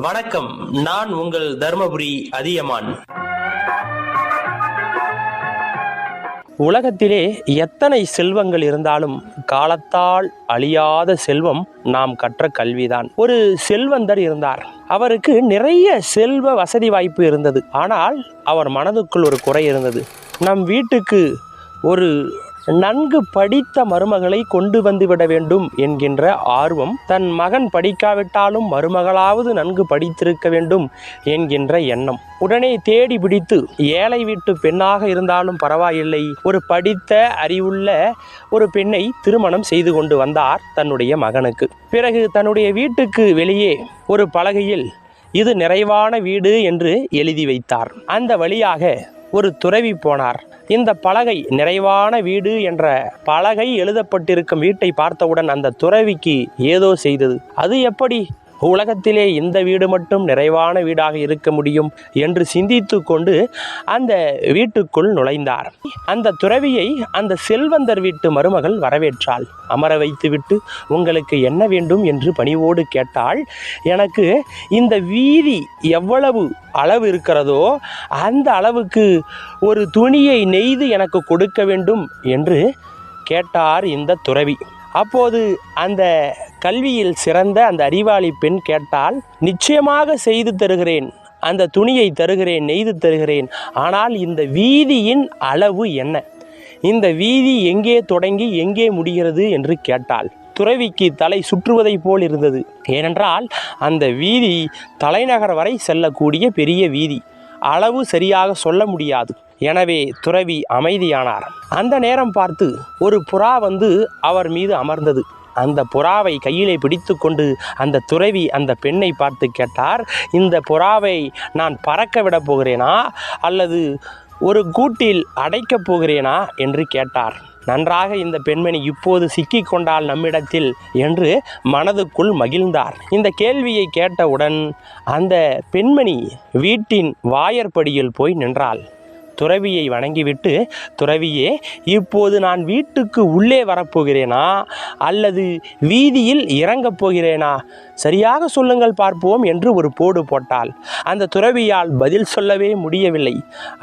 வணக்கம். நான் உங்கள் தர்மபுரி அதியமான். உலகத்திலே எத்தனை செல்வங்கள் இருந்தாலும் காலத்தால் அழியாத செல்வம் நாம் கற்ற கல்விதான். ஒரு செல்வந்தர் இருந்தார். அவருக்கு நிறைய செல்வ வசதி வாய்ப்பு இருந்தது. ஆனால் அவர் மனதுக்குள் ஒரு குறை இருந்தது. நம் வீட்டுக்கு ஒரு நன்கு படித்த மருமகளை கொண்டு வந்துவிட வேண்டும் என்கின்ற ஆர்வம் தன் மகன் படிக்காவிட்டாலும் மருமகளாவது நன்கு படித்திருக்க வேண்டும் என்கின்ற எண்ணம். உடனே தேடி பிடித்து ஏழை வீட்டு பெண்ணாக இருந்தாலும் பரவாயில்லை. ஒரு படித்த அறிவுள்ள ஒரு பெண்ணை திருமணம் செய்து கொண்டு வந்தார் தன்னுடைய மகனுக்கு. பிறகு தன்னுடைய வீட்டுக்கு வெளியே ஒரு பலகையில் இது நிறைவான வீடு என்று எழுதி வைத்தார். அந்த வழியாக ஒரு துறவி போனார். இந்த பலகை நிறைவான வீடு என்ற பலகை எழுதப்பட்டிருக்கும் வீட்டை பார்த்தவுடன் அந்த துறவிக்கு ஏதோ செய்தது. அது எப்படி? உலகத்திலே இந்த வீடு மட்டும் நிறைவான வீடாக இருக்க முடியும் என்று சிந்தித்து கொண்டு அந்த வீட்டுக்குள் நுழைந்தார். அந்த துறவியை அந்த செல்வந்தர் வீட்டு மருமகள் வரவேற்றாள். அமர வைத்துவிட்டு உங்களுக்கு என்ன வேண்டும்? என்று பணிவோடு கேட்டால் எனக்கு இந்த வீதி எவ்வளவு அளவு இருக்கிறதோ அந்த அளவுக்கு ஒரு துணியை நெய்து எனக்கு கொடுக்க வேண்டும் என்று கேட்டார் இந்த துறவி. அப்போது அந்த கல்வியில் சிறந்த அந்த அறிவாளி பெண் கேட்டால் நிச்சயமாக செய்து தருகிறேன். அந்த துணியை தருகிறேன் நெய்து தருகிறேன். ஆனால் இந்த வீதியின் அளவு என்ன? இந்த வீதி எங்கே தொடங்கி எங்கே முடிகிறது? என்று கேட்டாள். துறவிக்கு தலை சுற்றுவதைப் போல் இருந்தது. ஏனென்றால் அந்த வீதி தலைநகர் வரை செல்லக்கூடிய பெரிய வீதி. அளவு சரியாக சொல்ல முடியாது. எனவே துறவி அமைதியானார். அந்த நேரம் பார்த்து ஒரு புறா வந்து அவர் மீது அமர்ந்தது. அந்த புறாவை கையிலே பிடித்து கொண்டு அந்த துறவி அந்த பெண்ணை பார்த்து கேட்டார் இந்த புறாவை நான் பறக்க விடப் போகிறேனா? அல்லது ஒரு கூட்டில் அடைக்கப் போகிறேனா? என்று கேட்டார். நன்றாக இந்த பெண்மணி இப்போது சிக்கிக்கொண்டால் நம்மிடத்தில் என்று மனதுக்குள் மகிழ்ந்தார். இந்த கேள்வியை கேட்டவுடன் அந்த பெண்மணி வீட்டின் வாயற்படியில் போய் நின்றாள். துறவியை வணங்கிவிட்டு துறவியே இப்போது நான் வீட்டுக்கு உள்ளே வரப்போகிறேனா? அல்லது வீதியில் இறங்கப் போகிறேனா? சரியாக சொல்லுங்கள் பார்ப்போம் என்று ஒரு போடு போட்டாள். அந்த துறவியால் பதில் சொல்லவே முடியவில்லை.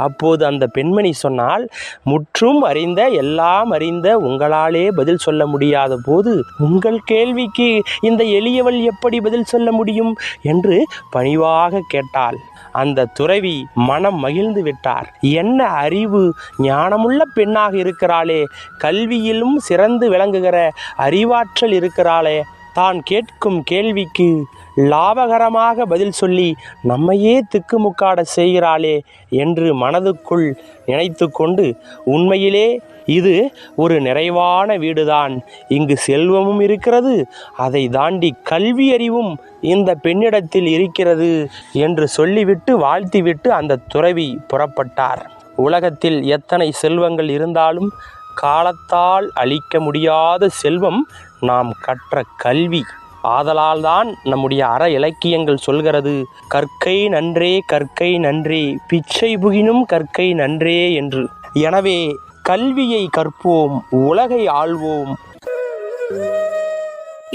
அப்போது அந்த பெண்மணி சொன்னால் முற்றும் அறிந்த எல்லாம் அறிந்த உங்களாலே பதில் சொல்ல முடியாத போது உங்கள் கேள்விக்கு இந்த எளியவள் எப்படி பதில் சொல்ல முடியும் என்று பணிவாக கேட்டாள். அந்த துறவி மனம் மகிழ்ந்து விட்டார். என்ன அறிவு ஞானமுள்ள பெண்ணாக இருக்கிறாளே கல்வியிலும் சிறந்து விளங்குகிற அறிவாற்றல் இருக்கிறாளே தான் கேட்கும் கேள்விக்கு லாபகரமாக பதில் சொல்லி நம்மையே திக்குமுக்காட செய்கிறாளே என்று மனதுக்குள் நினைத்து கொண்டு உண்மையிலே இது ஒரு நிறைவான வீடுதான். இங்கு செல்வமும் இருக்கிறது அதை தாண்டி கல்வி அறிவும் இந்த பெண்ணிடத்தில் இருக்கிறது என்று சொல்லிவிட்டு வாழ்த்திவிட்டு அந்த துறவி புறப்பட்டார். உலகத்தில் எத்தனை செல்வங்கள் இருந்தாலும் காலத்தால் அழிக்க முடியாத செல்வம் நாம் கற்ற கல்வி. ஆதலால்தான் நம்முடைய அற இலக்கியங்கள் சொல்கிறது கற்கை நன்றே கற்கை நன்றே பிச்சை புகினும் கற்கை நன்றே என்று. எனவே கல்வியை கற்போம் உலகை ஆள்வோம்.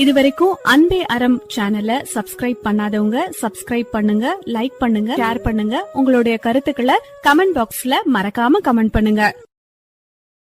இதுவரைக்கும் அன்பே அறம் சேனலை சப்ஸ்கிரைப் பண்ணாதவங்க சப்ஸ்கிரைப் பண்ணுங்க லைக் பண்ணுங்க ஷேர் பண்ணுங்க. உங்களுடைய கருத்துக்களை கமெண்ட் பாக்ஸ்ல மறக்காம கமெண்ட் பண்ணுங்க.